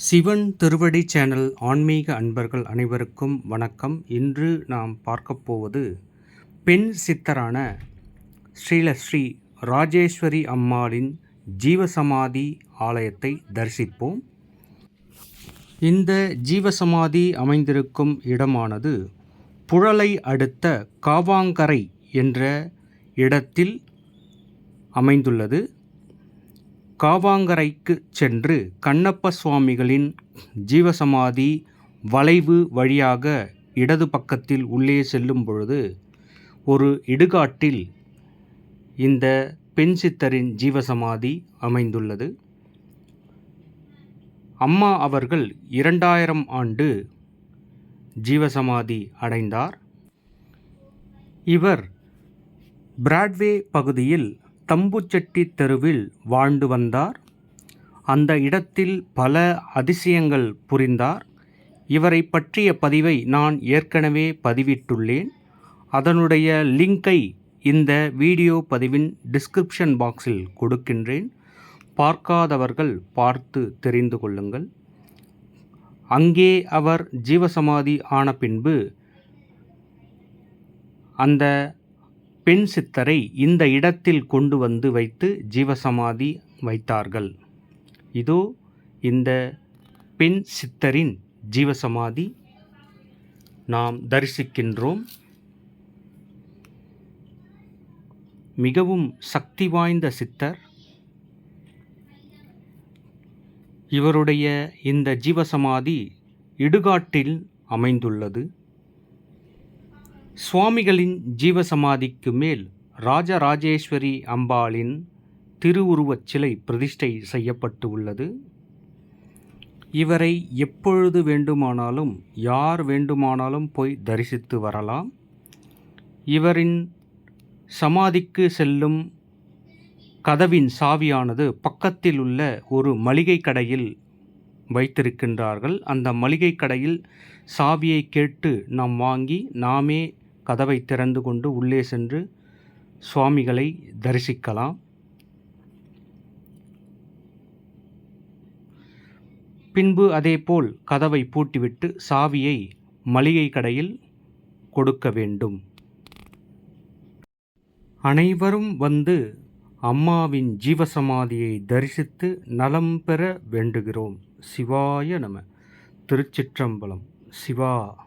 சிவன் திருவடி சேனல் ஆன்மீக அன்பர்கள் அனைவருக்கும் வணக்கம். இன்று நாம் பார்க்கப் போவது பெண் சித்தரான ஸ்ரீல ஸ்ரீ ராஜேஸ்வரி அம்மாளின் ஜீவசமாதி ஆலயத்தை தரிசிப்போம். இந்த ஜீவசமாதி அமைந்திருக்கும் இடமானது புழலை அடுத்த காவாங்கரை என்ற இடத்தில் அமைந்துள்ளது. காவாங்கரைக்கு சென்று கண்ணப்ப சுவாமிகளின் ஜீவசமாதி வளைவு வழியாக இடது பக்கத்தில் உள்ளே செல்லும் பொழுது ஒரு இடுகாட்டில் இந்த பெண் சித்தரின் ஜீவசமாதி அமைந்துள்ளது. அம்மா அவர்கள் இரண்டாயிரம் ஆண்டு ஜீவசமாதி அடைந்தார். இவர் பிராட்வே பகுதியில் தம்புச்செட்டி தெருவில் வாழ்ந்து வந்தார். அந்த இடத்தில் பல அதிசயங்கள் புரிந்தார். இவரை பற்றிய பதிவை நான் ஏற்கனவே பதிவிட்டுள்ளேன். அதனுடைய லிங்கை இந்த வீடியோ பதிவின் டிஸ்கிரிப்ஷன் பாக்ஸில் கொடுக்கின்றேன். பார்க்காதவர்கள் பார்த்து தெரிந்து கொள்ளுங்கள். அங்கே அவர் ஜீவசமாதி ஆன பின்பு அந்த பெண் சித்தரை இந்த இடத்தில் கொண்டு வந்து வைத்து ஜீவசமாதி வைத்தார்கள். இதோ இந்த பெண் சித்தரின் ஜீவசமாதி நாம் தரிசிக்கின்றோம். மிகவும் சக்தி வாய்ந்த சித்தர். இவருடைய இந்த ஜீவசமாதி இடுகாட்டில் அமைந்துள்ளது. சுவாமிகளின் ஜீவசமாதிக்கு மேல் ராஜராஜேஸ்வரி அம்பாளின் திருவுருவச் சிலை பிரதிஷ்டை செய்யப்பட்டு உள்ளது. இவரை எப்பொழுது வேண்டுமானாலும் யார் வேண்டுமானாலும் போய் தரிசித்து வரலாம். இவரின் சமாதிக்கு செல்லும் கதவின் சாவியானது பக்கத்தில் உள்ள ஒரு மளிகை கடையில் வைத்திருக்கின்றார்கள். அந்த மளிகை கடையில் சாவியை கேட்டு நாம் வாங்கி நாமே கதவை திறந்து கொண்டு உள்ளே சென்று சுவாமிகளை தரிசிக்கலாம். பின்பு அதேபோல் கதவை பூட்டிவிட்டு சாவியை மளிகை கடையில் கொடுக்க வேண்டும். அனைவரும் வந்து அம்மாவின் ஜீவசமாதியை தரிசித்து நலம் பெற வேண்டுகிறோம். சிவாய நம. திருச்சிற்றம்பலம். சிவா.